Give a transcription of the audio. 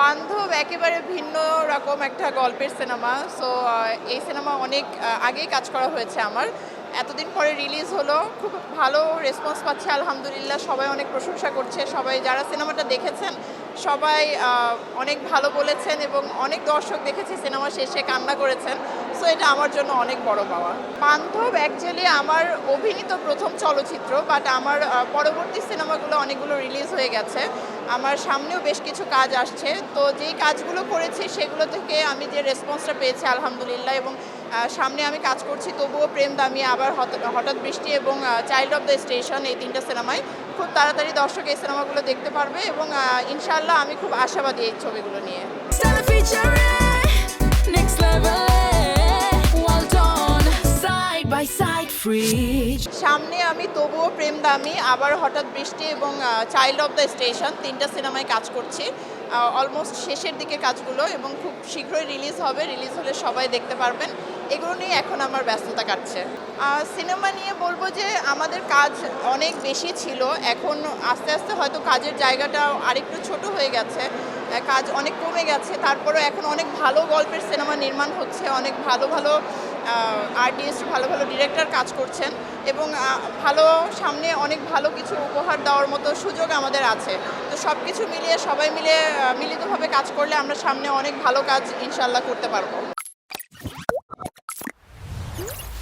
বান্ধব একেবারে ভিন্ন রকম একটা গল্পের সিনেমা। সো এই সিনেমা অনেক আগেই কাজ করা হয়েছে আমার। এতদিন পরে রিলিজ হলো, খুব ভালো রেসপন্স পাচ্ছে, আলহামদুলিল্লাহ। সবাই অনেক প্রশংসা করছে। সবাই যারা সিনেমাটা দেখেছেন, সবাই অনেক ভালো বলেছেন এবং অনেক দর্শক দেখেছে সিনেমা শেষে কান্না করেছেন। সো এটা আমার জন্য অনেক বড় পাওয়া। বান্ধব অ্যাকচুয়ালি আমার অভিনীত প্রথম চলচ্চিত্র বাট আমার পরবর্তী সিনেমাগুলো অনেকগুলো রিলিজ হয়ে গেছে। আমার সামনেও বেশ কিছু কাজ আসছে তো যেই কাজগুলো করেছি সেগুলো থেকে আমি যে রেসপন্সটা পেয়েছি আলহামদুলিল্লাহ এবং সামনে আমি কাজ করছি তবুও প্রেম দামি আবার হঠাৎ বৃষ্টি এবং চাইল্ড অফ দ্য স্টেশন এই তিনটা সিনেমায় খুব তাড়াতাড়ি দর্শক এই সিনেমাগুলো দেখতে পারবে এবং আহ, ইনশাআল্লাহ আমি খুব আশাবাদী এই ছবিগুলো নিয়ে featuring next level. Well done, side by side. সামনে আমি, তবুও প্রেম দামি আবার হঠাৎ বৃষ্টি এবং চাইল্ড অফ দ্য স্টেশন তিনটা সিনেমায় কাজ করছি। অলমোস্ট শেষের দিকে কাজগুলো এবং খুব শীঘ্রই রিলিজ হবে। রিলিজ হলে সবাই দেখতে পারবেন। এগুলো নিয়ে এখন আমার ব্যস্ততা কাটছে। সিনেমা নিয়ে বলব যে, আমাদের কাজ অনেক বেশি ছিল। এখন আস্তে আস্তে হয়তো কাজের জায়গাটা আরেকটু ছোট হয়ে গেছে। কাজ অনেক কমে গেছে। তারপরেও এখন অনেক ভালো গল্পের সিনেমা নির্মাণ হচ্ছে। অনেক ভালো ভালো আর্টিস্ট ভালো ভালো ডিরেক্টর কাজ করছেন এবং ভালো সামনে অনেক ভালো কিছু উপহার দেওয়ার মতো সুযোগ আমাদের আছে। তো সব কিছু মিলিয়ে, সবাই মিলে মিলিতভাবে কাজ করলে আমরা সামনে অনেক ভালো কাজ ইনশাল্লাহ করতে পারব।